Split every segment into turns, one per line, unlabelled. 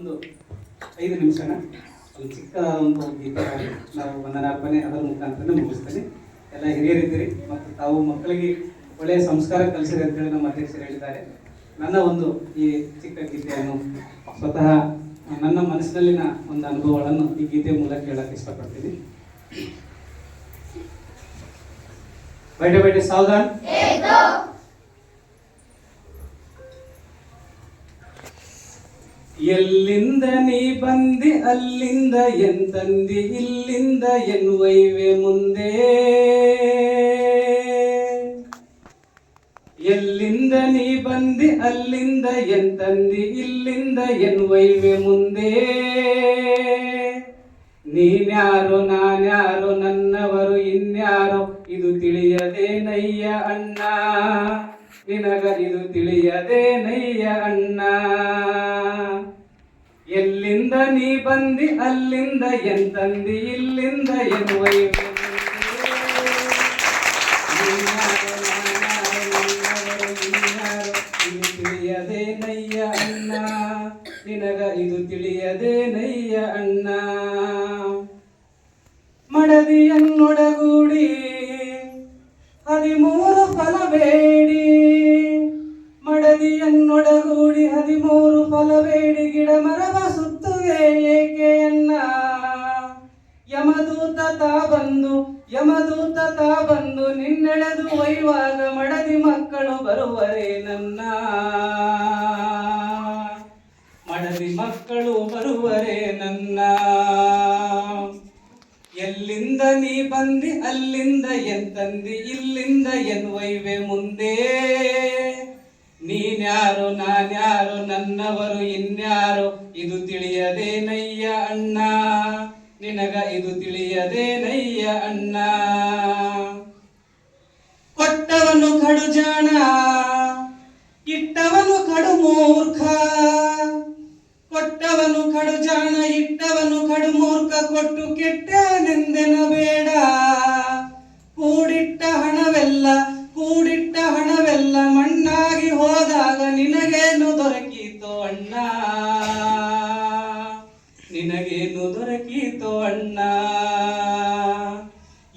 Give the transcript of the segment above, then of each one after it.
ಒಂದು ಐದು ನಿಮಿಷನ ಒಂದು ಚಿಕ್ಕದಾದ ಒಂದು ಗೀತೆ ಹಾಡಿ ನಾವು ವಂದನಾರ್ಪಣೆ ಅದರ ಮುಖಾಂತರ ಮುಗಿಸ್ತೇನೆ ಎಲ್ಲ ಹಿರಿಯರಿದ್ದೀರಿ ಮತ್ತು ತಾವು ಮಕ್ಕಳಿಗೆ ಒಳ್ಳೆಯ ಸಂಸ್ಕಾರ ಕಲಿಸಿರಿ ಅಂತೇಳಿ ನಮ್ಮ ಅಧ್ಯಕ್ಷರು ಹೇಳಿದ್ದಾರೆ ನನ್ನ ಒಂದು ಈ ಚಿಕ್ಕ ಗೀತೆಯನ್ನು ಸ್ವತಃ ನನ್ನ ಮನಸ್ಸಿನಲ್ಲಿನ ಒಂದು ಅನುಭವಗಳನ್ನು ಈ ಗೀತೆ ಮೂಲಕ ಹೇಳಕ್ಕೆ ಇಷ್ಟಪಡ್ತೀನಿ बैठे बैठे सावधान ಎಲ್ಲಿಂದ ನೀ ಬಂದಿ, ಅಲ್ಲಿಂದ ಎಂತಂದಿ ಇಲ್ಲಿಂದ ಎನ್ನುವೈವೆ ಮುಂದೆ? ಎಲ್ಲಿಂದ ನೀ ಬಂದಿ, ಅಲ್ಲಿಂದ ಎಂತಂದಿ ಇಲ್ಲಿಂದ ಎನ್ನುವೈವೆ ಮುಂದೆ? ನೀನ್ಯಾರು, ನಾನ್ಯಾರು, ನನ್ನವರು, ಇನ್ಯಾರು, ಇದು ತಿಳಿಯದೆ ನಯ್ಯ ಅಣ್ಣ. ನಿನಗ ಇದು ತಿಳಿಯದೆ ನಯ್ಯ ಅಣ್ಣ. ಎಲ್ಲಿಂದ ನೀ ಬಂದಿ, ಅಲ್ಲಿಂದ ಎಂತಂದಿ ಇಲ್ಲಿಂದ ಇದು ತಿಳಿಯದೆ ನಯ್ಯ ಅಣ್ಣ, ನಿನಗ ಇದು ತಿಳಿಯದೆ ನಯ್ಯ ಅಣ್ಣ. ಮಡದಿಯನ್ನೊಡಗೂಡಿ, ಹದಿಮೂರು ಫಲ ಬೇಡಿ. ಮಡದಿಯನ್ನೊಡಗೂಡಿ, ಹದಿಮೂರು ಫಲ ಯಮದೂತ ತಾ ಬಂದು ಯಮದೂತ ತಾ ಬಂದು ನಿನ್ನೆಳೆದು ಒಯ್ಯುವಾಗ ಮಡದಿ ಮಕ್ಕಳು ಬರುವರೆ ನನ್ನ. ಮಡದಿ ಮಕ್ಕಳು ಬರುವರೆ ನನ್ನ. ಎಲ್ಲಿಂದ ನೀ ಬಂದಿ, ಅಲ್ಲಿಂದ ಎಂತಂದಿ ಇಲ್ಲಿಂದ ಎನ್ನುವೈವೆ ಮುಂದೆ. ನೀನ್ಯಾರು, ನಾನ್ಯಾರು, ನನ್ನವರು ಇನ್ಯಾರು, ಇದು ತಿಳಿಯದೇನಯ್ಯ ಅಣ್ಣ. ನಿನಗ ಇದು ತಿಳಿಯದೆ ನಯ್ಯ ಅಣ್ಣ? ಕೊಟ್ಟವನು ಕಡು ಜಾಣ, ಇಟ್ಟವನು ಕಡು ಮೂರ್ಖ. ಕೊಟ್ಟವನು ಕಡು ಜಾಣ, ಇಟ್ಟವನು ಕಡು ಮೂರ್ಖ, ಕೊಟ್ಟು ಕೆಟ್ಟನೆಂದೆನ ಬೇಡ. ಕೂಡಿಟ್ಟ ಹಣವೆಲ್ಲ ಕೂಡಿಟ್ಟ ಹಣವೆಲ್ಲ ಮಣ್ಣಾಗಿ ನಿನಗೇನು ದೊರಕೀತೋ ಅಣ್ಣ.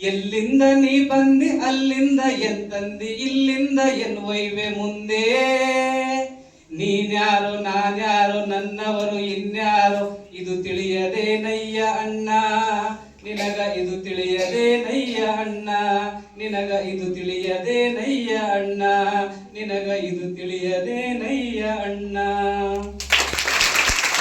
ಎಲ್ಲಿಂದ ನೀ ಬಂದಿ, ಅಲ್ಲಿಂದ ಎಂತಂದಿ ಇಲ್ಲಿಂದ ಎನ್ನುವೈವೆ ಮುಂದೆ. ನೀನ್ಯಾರು, ನಾನ್ಯಾರು, ನನ್ನವರು, ಇನ್ಯಾರು, ಇದು ತಿಳಿಯದೆ ನಯ್ಯ ಅಣ್ಣ. ನಿನಗ ಇದು ತಿಳಿಯದೆ ನಯ್ಯ ಅಣ್ಣ. ನಿನಗ ಇದು ತಿಳಿಯದೆ ನಯ್ಯ ಅಣ್ಣ. ನಿನಗ ಇದು ತಿಳಿಯದೆ ನಯ್ಯ ಅಣ್ಣ.